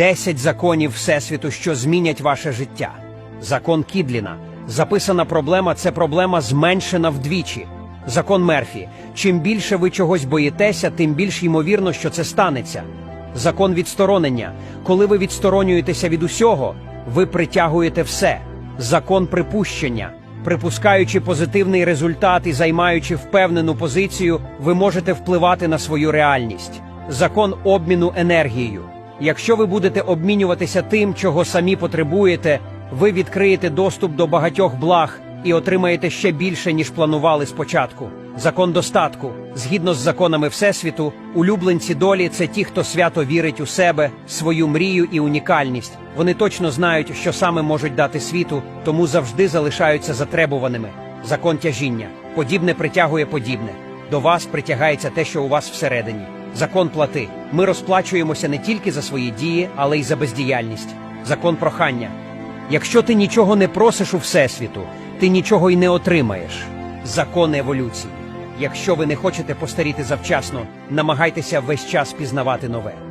10 законів Всесвіту, що змінять ваше життя. Закон Кідліна. Записана проблема це проблема зменшена вдвічі. Закон Мерфі. Чим більше ви чогось боїтеся, тим більш ймовірно, що це станеться. Закон відсторонення. Коли ви відсторонюєтеся від усього, ви притягуєте все. Закон припущення. Припускаючи позитивний результат і займаючи впевнену позицію, ви можете впливати на свою реальність. Закон обміну енергією. Якщо ви будете обмінюватися тим, чого самі потребуєте, ви відкриєте доступ до багатьох благ і отримаєте ще більше, ніж планували спочатку. Закон достатку. Згідно з законами Всесвіту, улюбленці долі це ті, хто свято вірить у себе, свою мрію і унікальність. Вони точно знають, що саме можуть дати світу, тому завжди залишаються затребуваними. Закон тяжіння. Подібне притягує подібне. До вас притягається те, що у вас всередині. Закон плати. Ми розплачуємося не тільки за свої дії, але й за бездіяльність. Закон прохання. Якщо ти нічого не просиш у Всесвіту, ти нічого й не отримаєш. Закон еволюції. Якщо ви не хочете постаріти завчасно, намагайтеся весь час пізнавати нове.